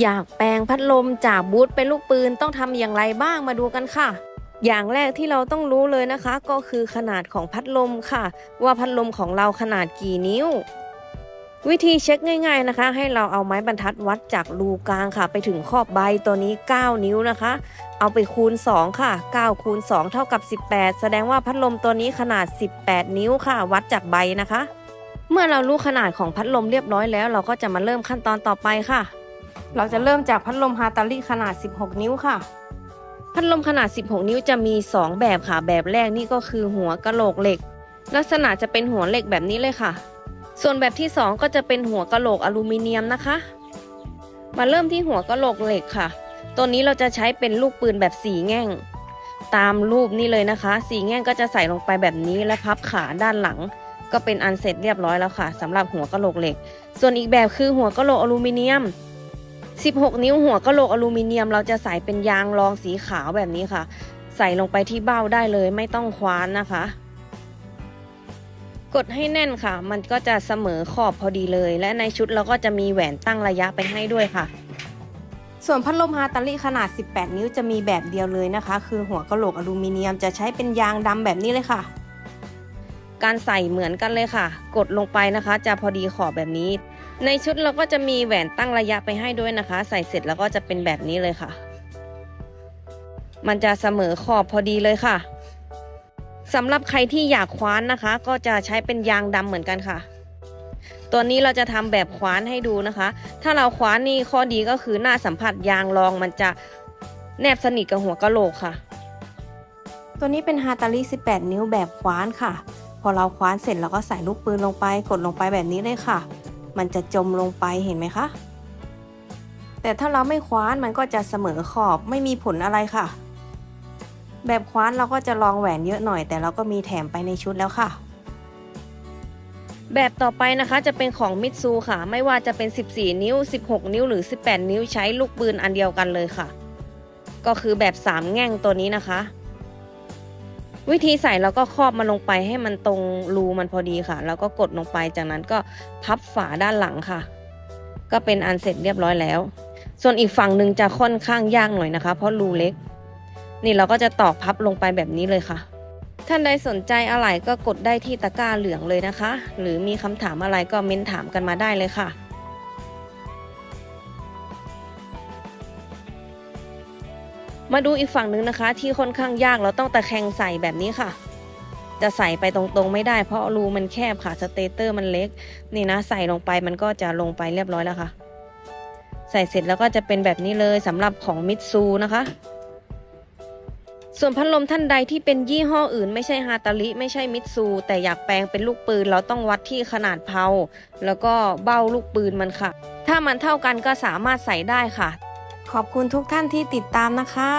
อยากแปลงพัดลมจากบูทเป็นลูกปืนต้องทำอย่างไรบ้างมาดูกันค่ะ อย่างแรกที่เราต้องรู้เลยนะคะ ก็คือขนาดของพัดลมค่ะ ว่าพัดลมของเราขนาดกี่นิ้ว วิธีเช็คง่าย ๆนะคะ ให้เราเอาไม้บรรทัดวัดจากรูกลางค่ะ ไปถึงขอบใบตัวนี้ 9 นิ้วนะคะ เอาไปคูณ 2 ค่ะ 9 คูณ 2 เท่ากับ 18 แสดงว่าพัดลมตัวนี้ขนาด 18 นิ้วค่ะ วัดจากใบนะคะ เมื่อเรารู้ขนาดของพัดลมเรียบร้อยแล้ว เราก็จะมาเริ่มขั้นตอนต่อไปค่ะ เราจะเริ่มจากพัดลมฮาตาลิขนาด 16 นิ้วค่ะ พัดลมขนาด 16 นิ้วจะมี 2 แบบค่ะ แบบแรกนี่ก็คือหัวกะโหลกเหล็ก ลักษณะจะเป็นหัวเหล็กแบบนี้เลยค่ะ ส่วนแบบที่ 2 ก็จะเป็นหัวกะโหลกอลูมิเนียมนะคะ มาเริ่มที่หัวกะโหลกเหล็กค่ะ ตัวนี้เราจะใช้เป็นลูกปืนแบบสีแง่ง ตามรูปนี้เลยนะคะ สีแง่งก็จะใส่ลงไปแบบนี้และพับขาด้านหลัง ก็เป็นอันเสร็จเรียบร้อยแล้วค่ะสำหรับหัวกะโหลกเหล็ก ส่วนอีกแบบคือหัวกะโหลกอลูมิเนียม 16 นิ้วหัวกะโหลกอลูมิเนียม เราจะใส่เป็นยางรองสีขาวแบบนี้ค่ะ ใส่ลงไปที่เบ้าได้เลยไม่ต้องคว้านนะคะ กดให้แน่นค่ะ มันก็จะเสมอขอบพอดีเลย และในชุดเราก็จะมีแหวนตั้งระยะไปให้ด้วยค่ะ ส่วนพัดลมฮาตาลิขนาด 18 นิ้วจะมีแบบเดียวเลยนะคะ คือหัวกะโหลกอลูมิเนียมจะใช้เป็นยางดำแบบนี้เลยค่ะ การใส่เหมือนกันเลยค่ะ กดลงไปนะคะ จะพอดีขอบแบบนี้ ในชุดเราก็จะมีแหวนตั้งระยะไปให้ด้วยนะคะ ใส่เสร็จแล้วก็จะเป็นแบบนี้เลยค่ะ มันจะเสมอขอบพอดีเลยค่ะสำหรับใครที่อยากคว้านนะคะ ก็จะใช้เป็นยางดำเหมือนกันค่ะ ตัวนี้เราจะทำแบบคว้านให้ดูนะคะ ถ้าเราคว้านนี่ข้อดีก็คือหน้าสัมผัสยางรองมันจะแนบสนิทกับหัวกะโหลกค่ะ ตัวนี้เป็นฮาตาลิ 18 นิ้วแบบคว้านค่ะ พอเราคว้านเสร็จเราก็ใส่ลูกปืนลงไปกดลงไปแบบนี้เลยค่ะ มันจะจมลงไปเห็นไหมคะ แต่ถ้าเราไม่คว้านมันก็จะเสมอขอบไม่มีผลอะไรค่ะ แบบคว้านเราก็จะลองแหวนเยอะหน่อย แต่เราก็มีแถมไปในชุดแล้วค่ะ แบบต่อไปนะคะจะเป็นของมิตซูค่ะ ไม่ว่าจะเป็น 14 นิ้ว 16 นิ้วหรือ 18 นิ้วใช้ลูกปืนอันเดียวกันเลยค่ะ ก็คือแบบ 3 แง่งตัวนี้นะคะ วิธีใส่เราก็ครอบมันลงไปให้มันตรงรูมันพอดีค่ะ แล้วก็กดลงไปจากนั้นก็พับฝาด้านหลังค่ะ ก็เป็นอันเสร็จเรียบร้อยแล้ว ส่วนอีกฝั่งหนึ่งจะค่อนข้างยากหน่อยนะคะ เพราะรูเล็ก นี่เราก็จะตอกพับลงไปแบบนี้เลยค่ะ ท่านใดสนใจอะไรก็กดได้ที่ตะกร้าเหลืองเลยนะคะ หรือมีคำถามอะไรก็เม้นถามกันมาได้เลยค่ะ มาดูอีกฝั่งหนึ่งนะคะ ที่ค่อนข้างยากเราต้องตะแคงใส่แบบนี้ค่ะ จะใส่ไปตรงๆไม่ได้ เพราะรูมันแคบค่ะสเตเตอร์มันเล็ก นี่นะใส่ลงไปมันก็จะลงไปเรียบร้อยแล้วค่ะ ใส่เสร็จแล้วก็จะเป็นแบบนี้เลยสำหรับของมิตซูนะคะส่วนพัดลมท่านใดที่เป็นยี่ห้ออื่น ไม่ใช่ฮาตาลิไม่ใช่มิตซู แต่อยากแปลงเป็นลูกปืน เราต้องวัดที่ขนาดเพาแล้วก็เบ้าลูกปืนมันค่ะ ถ้ามันเท่ากันก็สามารถใส่ได้ค่ะ ขอบคุณทุกท่านที่ติดตามนะคะ